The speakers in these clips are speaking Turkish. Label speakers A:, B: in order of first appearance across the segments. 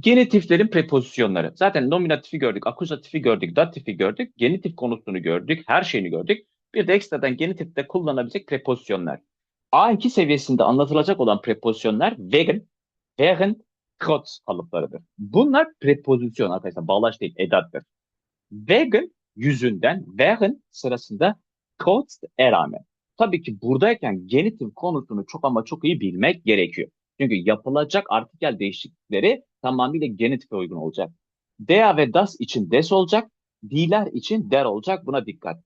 A: Genitiflerin prepozisyonları. Zaten nominatifi gördük, akuzatifi gördük, datifi gördük, genitif konusunu gördük, her şeyini gördük. Bir de ekstradan genitifte kullanabilecek prepozisyonlar. A2 seviyesinde anlatılacak olan prepozisyonlar wegen, während, trotz kalıplarıdır. Bunlar prepozisyon arkadaşlar, bağlaç değil, edattır. Wegen yüzünden, während sırasında, trotz e rağmen. Tabii ki buradayken genitif konusunu çok ama çok iyi bilmek gerekiyor. Çünkü yapılacak artikel değişiklikleri tamamıyla genetife uygun olacak. Der ve das için des olacak, diler için der olacak. Buna dikkat.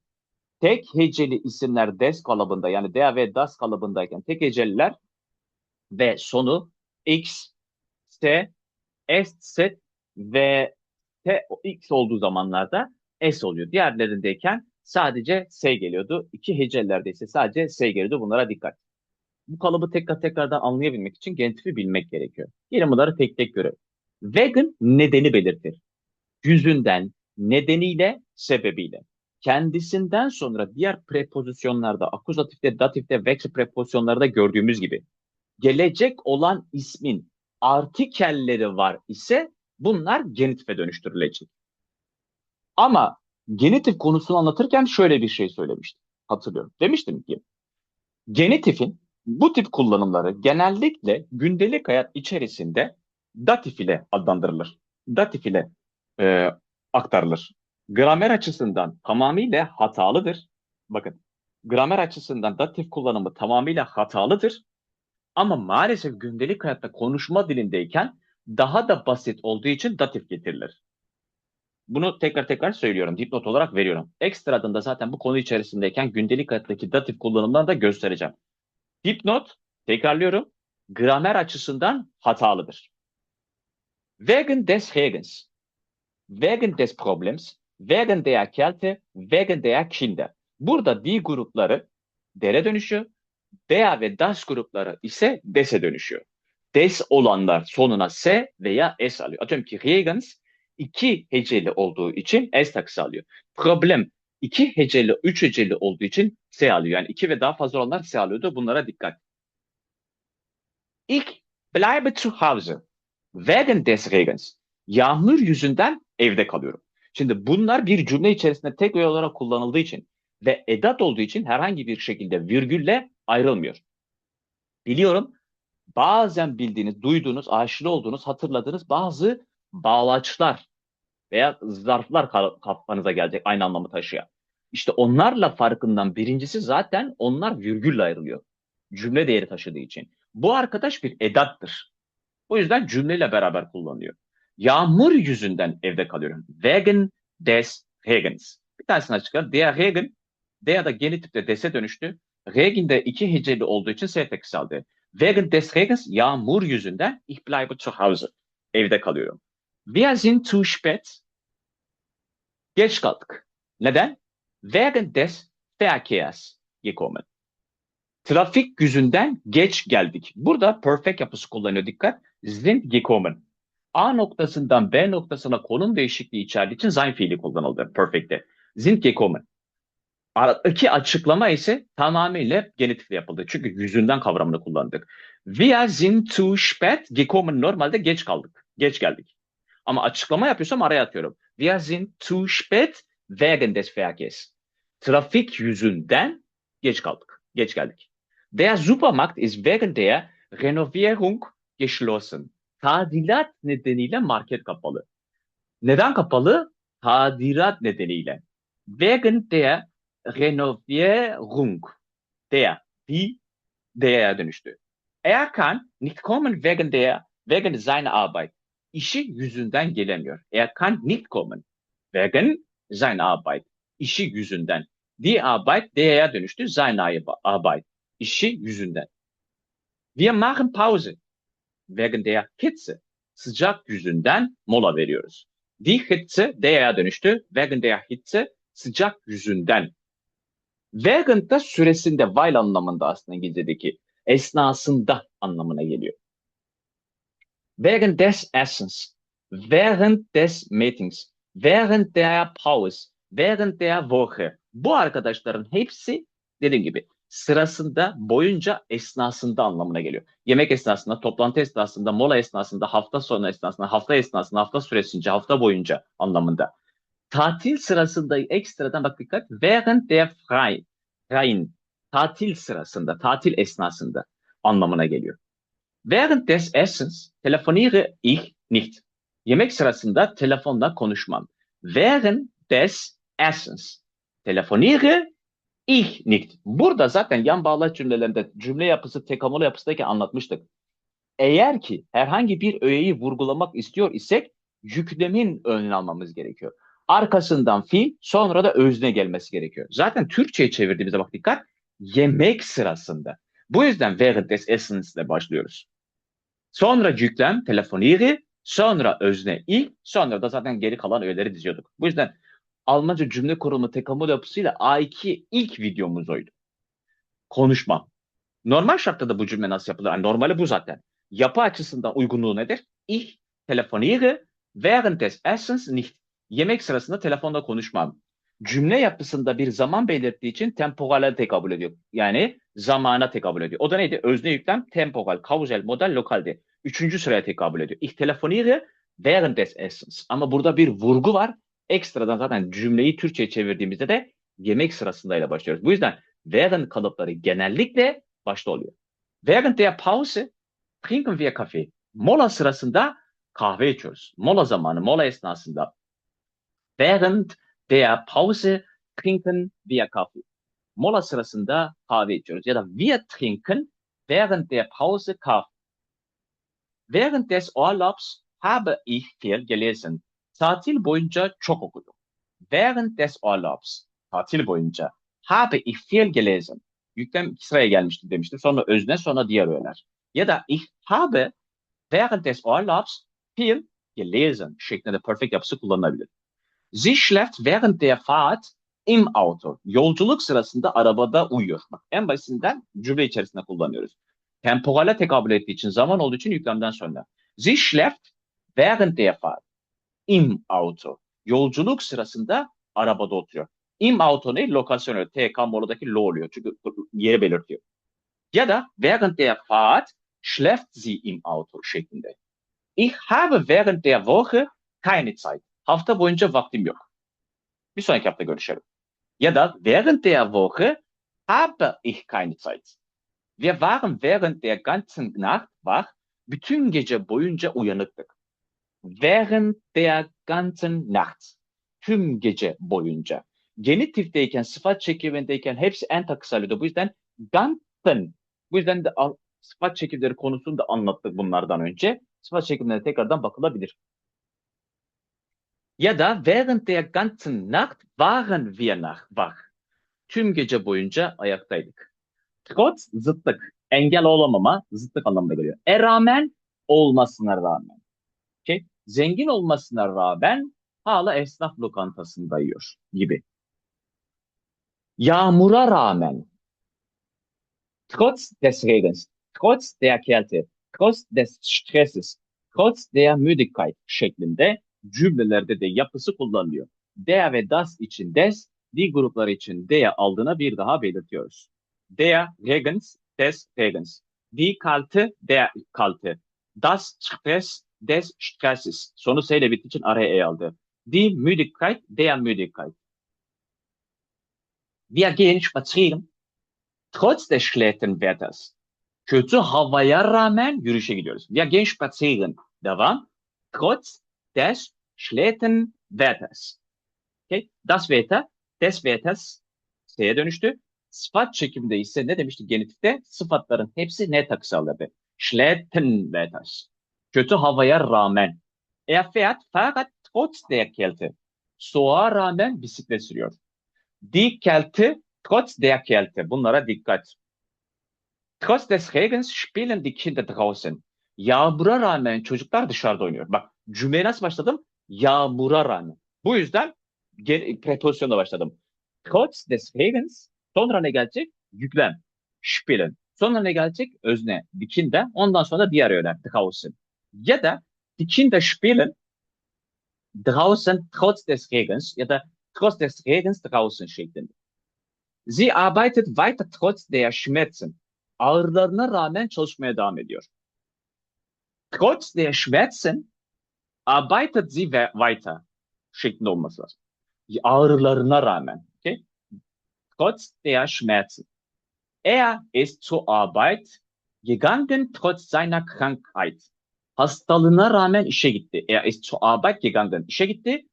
A: Tek heceli isimler des kalıbında yani der ve das kalıbındayken tek heceliler ve sonu x, s, s, set ve t, x olduğu zamanlarda s oluyor. Diğerlerindeyken sadece s geliyordu. İki hecelilerde ise sadece s geliyordu. Bunlara dikkat bu kalıbı tekrar tekrardan anlayabilmek için genetifi bilmek gerekiyor. Gelin bunları tek tek görelim. Vegan nedeni belirtir. Yüzünden, nedeniyle, sebebiyle. Kendisinden sonra diğer prepozisyonlarda, akuzatifte, datifte, veksi prepozisyonlarda gördüğümüz gibi gelecek olan ismin artikelleri var ise bunlar genitife dönüştürülecek. Ama genitif konusunu anlatırken şöyle bir şey söylemiştim. Hatırlıyorum. Demiştim ki genitifin bu tip kullanımları genellikle gündelik hayat içerisinde datif ile adlandırılır. Datif ile e, aktarılır. Gramer açısından tamamıyla hatalıdır. Bakın, gramer açısından datif kullanımı tamamıyla hatalıdır. Ama maalesef gündelik hayatta konuşma dilindeyken daha da basit olduğu için datif getirilir. Bunu tekrar tekrar söylüyorum, dipnot olarak veriyorum. Ekstradan da zaten bu konu içerisindeyken gündelik hayattaki datif kullanımlarını da göstereceğim. Dipnot, tekrarlıyorum, gramer açısından hatalıdır. Wegen des Regens, wegen des Problems, wegen der Kälte, wegen der Kinder. Burada die grupları dere dönüşüyor. Der ve das grupları ise des'e dönüşüyor. Des olanlar sonuna s veya s alıyor. Atıyorum ki Regens iki heceli olduğu için s takısı alıyor. Problem iki heceli, üç heceli olduğu için S alıyor. Yani iki ve daha fazla olanlar S alıyordu. Bunlara dikkat. Ich bleibe zu Hause. Wegen des Regens. Yağmur yüzünden evde kalıyorum. Şimdi bunlar bir cümle içerisinde tek öğe olarak kullanıldığı için ve edat olduğu için herhangi bir şekilde virgülle ayrılmıyor. Biliyorum bazen bildiğiniz, duyduğunuz, aşina olduğunuz, hatırladığınız bazı bağlaçlar veya zarflar kafanıza gelecek aynı anlamı taşıyan. İşte onlarla farkından birincisi zaten onlar virgülle ayrılıyor. Cümle değeri taşıdığı için. Bu arkadaş bir edattır. O yüzden cümleyle beraber kullanıyor. Yağmur yüzünden evde kalıyorum. Wegen des Regens. Bir tanesini açıklar. Der Regen, der da genitipte des'e dönüştü. Regen de iki heceli olduğu için S aldı. Wegen des Regens, yağmur yüzünden ich bleibe zu Hause. Evde kalıyorum. Wir sind zu spät. Geç kaldık. Neden? Wegen des Verkehrs gekommen. Trafik yüzünden geç geldik. Burada perfect yapısı kullanıyor dikkat. Sind gekommen. A noktasından B noktasına konum değişikliği içerdiği için sein fiili kullanıldı perfect'te. Sind gekommen. Aradaki açıklama ise tamamıyla genitifle yapıldı. Çünkü yüzünden kavramını kullandık. Wir sind zu spät gekommen. Normalde geç kaldık. Geç geldik. Ama açıklama yapıyorsam araya atıyorum. Wir sind zu spät wegen des Verkehrs. Trafik yüzünden geç kaldık. Geç geldik. Der Supermarkt ist wegen der Renovierung geschlossen. Tadilat nedeniyle market kapalı. Neden kapalı? Tadilat nedeniyle. Wegen der Renovierung. Der, die, der dönüştü. Er kann nicht kommen wegen der, wegen seiner Arbeit işi yüzünden gelemiyor. Er kann nicht kommen. Wegen seiner Arbeit. İşi yüzünden. Die Arbeit der'e dönüştü. Seine Arbeit. İşi yüzünden. Wir machen Pause. Wegen der Hitze. Sıcak yüzünden mola veriyoruz. Die Hitze der'e dönüştü. Wegen der Hitze. Sıcak yüzünden. Wegen da süresinde while anlamında aslında İngilizce'deki esnasında anlamına geliyor. Während des Essens, während des Meetings, während der Pause, während der Woche. Bu arkadaşların hepsi dediğim gibi sırasında, boyunca, esnasında anlamına geliyor. Yemek esnasında, toplantı esnasında, mola esnasında, hafta sonu esnasında, hafta esnasında, hafta süresince, hafta boyunca anlamında. Tatil sırasında ekstradan bak dikkat. Während der frei, freien, tatil sırasında, tatil esnasında anlamına geliyor. Während des Essens telefoniere ich nicht. Yemek sırasında telefonla konuşmam. Während des Essens telefoniere ich nicht. Burada zaten yan bağlaç cümlelerinde cümle yapısı, tekamül yapısındaki anlatmıştık. Eğer ki herhangi bir öğeyi vurgulamak istiyor isek yüklemin önüne almamız gerekiyor. Arkasından fiil, sonra da özne gelmesi gerekiyor. Zaten Türkçe'ye çevirdiğimizde bak dikkat, yemek sırasında. Bu yüzden während des Essens ile başlıyoruz. Sonra yüklem, telefoniere, sonra özne ilk, sonra da zaten geri kalan öğeleri diziyorduk. Bu yüzden Almanca cümle kurulumu tekamül yapısıyla A2 ilk videomuz oydu. Konuşma. Normal şartta da bu cümle nasıl yapılır? Yani normali bu zaten. Yapı açısından uygunluğu nedir? Ich telefoniere während des Essens nicht. Yemek sırasında telefonda konuşmam. Cümle yapısında bir zaman belirttiği için temporale tekabül ediyor. Yani zamana tekabül ediyor. O da neydi? Özne yüklem temporal, kausal, modal, lokaldi. Üçüncü sıraya tekabül ediyor. Ich telefoniere während des Essens. Ama burada bir vurgu var. Ekstradan zaten cümleyi Türkçe'ye çevirdiğimizde de yemek sırasındayla başlıyoruz. Bu yüzden während kalıpları genellikle başta oluyor. Während der Pause trinken wir Kaffee. Mola sırasında kahve içiyoruz. Mola zamanı, mola esnasında. Während der Pause trinken wir Kaffee. Mola sırasında kahve içiyoruz. Ya da wir trinken während der Pause Kaffee. Während des Urlaubs habe ich viel gelesen. Tatil boyunca çok okudum. Während des Urlaubs, tatil boyunca, habe ich viel gelesen. Yüklem iki sıraya gelmişti demiştim. Sonra özne, sonra diğer öğeler. Ya da ich habe während des Urlaubs viel gelesen şeklinde perfect yapısı kullanılabilir. Sie schläft während der Fahrt im Auto. Yolculuk sırasında arabada uyuyor. Bak en basitinden cümle içerisinde kullanıyoruz. Temporale tekabül ettiği için zaman olduğu için yüklemden sonra. Sie schläft während der Fahrt im Auto. Yolculuk sırasında arabada oturuyor. Im Auto ne? Lokasyon TK moradaki lo oluyor. Çünkü yeri belirtiyor. Ya da während der Fahrt schläft sie im Auto şeklinde. Ich habe während der Woche keine Zeit. Hafta boyunca vaktim yok. Bir sonraki hafta görüşelim. Ya da während der Woche habe ich keine Zeit. Wir waren während der ganzen Nacht wach. Bütün gece boyunca uyanıktık. Während der ganzen Nacht. Tüm gece boyunca. Genitifteyken, sıfat çekimindeyken hepsi en takısalıydı. Bu yüzden ganzen. Bu yüzden de sıfat çekimleri konusunu da anlattık bunlardan önce. Sıfat çekimlerine tekrardan bakılabilir. Ya da während der ganzen Nacht waren wir nach wach. Tüm gece boyunca ayaktaydık. Trotz zıtlık, engel olamama, zıtlık anlamına geliyor. E rağmen olmasına rağmen. Okay? Zengin olmasına rağmen hala esnaf lokantasında yiyor gibi. Yağmura rağmen. Trotz des Regens, trotz der Kälte, trotz des Stresses, trotz der Müdigkeit şeklinde cümlelerde de yapısı kullanılıyor. Der ve das için des, di grupları için der aldığına bir daha belirtiyoruz. Der Regens, des Regens. Die Kalte, der Kalte. Das Stress, des Stresses. Sonu S ile bittiği için araya E aldı. Die Müdigkeit, der Müdigkeit. Wir gehen spazieren. Trotz des schlechten Wetters. Kötü havaya rağmen yürüyüşe gidiyoruz. Wir gehen spazieren. Devam. Trotz des schlechten Wetters. Okay. Das Wetter, des Wetters S'ye dönüştü. Sıfat çekimde ise ne demiştik genitifte? Sıfatların hepsi ne takısı alırdı? Schlechten Wetters. Kötü havaya rağmen. Er fährt Fahrrad trotz der Kälte. Soğuğa rağmen bisiklet sürüyor. Die Kälte trotz der Kälte. Bunlara dikkat. Trotz des Regens spielen die Kinder draußen. Yağmura rağmen çocuklar dışarıda oynuyor. Bak cümleye nasıl başladım? Yağmura rağmen. Bu yüzden prepozisyonla başladım. Trotz des Regens. Sonra ne gelecek? Yüklem. Spielen. Sonra ne gelecek? Özne. Die Kinder. Ondan sonra diğer öğeler. Draußen. Ya da die Kinder spielen draußen trotz des Regens ya da trotz des Regens draußen şeklinde. Sie arbeitet weiter trotz der Schmerzen. Ağrılarına rağmen çalışmaya devam ediyor. Trotz der Schmerzen arbeitet sie we- weiter şeklinde olması lazım. Ağrılarına rağmen. Trotz der Schmerzen. Er ist zur Arbeit gegangen trotz seiner Krankheit. Hastalığına rağmen işe gitti. Er ist zur Arbeit gegangen. İşe gitti.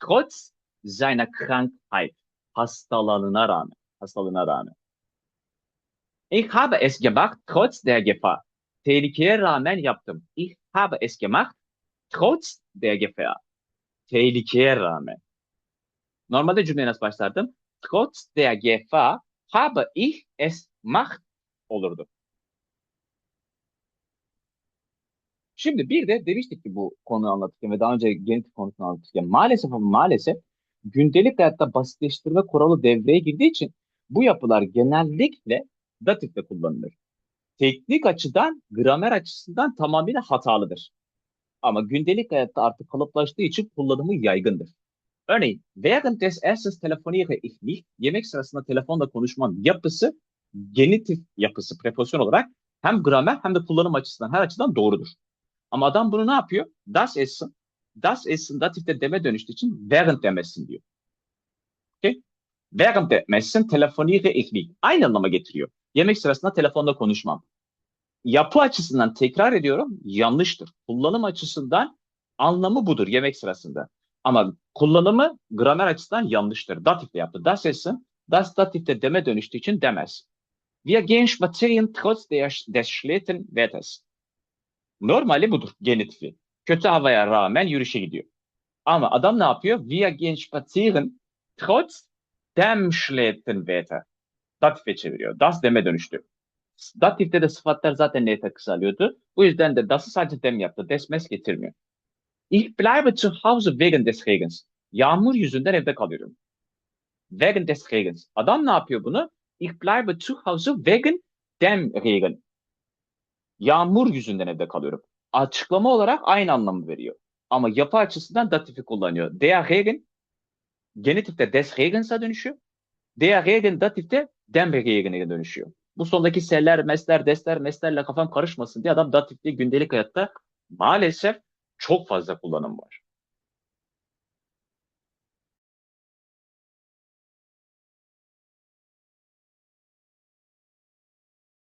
A: Trotz seiner Krankheit. Hastalığına rağmen. Hastalığına rağmen. Ich habe es gemacht trotz der Gefahr. Tehlikeye rağmen yaptım. Ich habe es gemacht trotz der Gefahr. Tehlikeye rağmen. Normalde cümleye nasıl başlardım? Trotz der Gefahr habe ich es gemacht olurdu. Şimdi bir de demiştik ki bu konuyu anlatırken ve daha önce genetik konusunu anlatırken maalesef ama maalesef gündelik hayatta basitleştirme kuralı devreye girdiği için bu yapılar genellikle datifle kullanılır. Teknik açıdan, gramer açısından tamamıyla hatalıdır. Ama gündelik hayatta artık kalıplaştığı için kullanımı yaygındır. Örneğin, während des Essens telefoniere ich nicht, yemek sırasında telefonla konuşmam yapısı, genitif yapısı, preposisyon olarak hem gramer hem de kullanım açısından her açıdan doğrudur. Ama adam bunu ne yapıyor? Das Essen, das Essen datifte deme dönüştüğü için während demezsin diyor. Okay? Während demezsin telefoniere ich nicht. Aynı anlama getiriyor. Yemek sırasında telefonda konuşmam. Yapı açısından tekrar ediyorum yanlıştır. Kullanım açısından anlamı budur yemek sırasında. Ama kullanımı gramer açısından yanlıştır. Datifle yaptı. Das Essen, das datifte deme dönüştüğü için demez. Wir gehen spazieren trotz der, des schlechten Wetters. Normali budur genitifi. Kötü havaya rağmen yürüyüşe gidiyor. Ama adam ne yapıyor? Wir gehen spazieren trotz dem schlechten Wetter. Datife çeviriyor. Das deme dönüştü. Datifte de sıfatlar zaten neyte kısalıyordu. Bu yüzden de das'ı sadece dem yaptı. Desmes getirmiyor. Ich bleibe zu Hause wegen des Regens. Yağmur yüzünden evde kalıyorum. Wegen des Regens. Adam ne yapıyor bunu? Ich bleibe zu Hause wegen dem Regen. Yağmur yüzünden evde kalıyorum. Açıklama olarak aynı anlamı veriyor. Ama yapı açısından datifi kullanıyor. Der Regen genitifte des Regens'a dönüşüyor. Der Regen datifte dem Regen'e dönüşüyor. Bu sondaki seller, mesler, desler, meslerle kafam karışmasın diye adam datifte gündelik hayatta maalesef çok fazla kullanım var.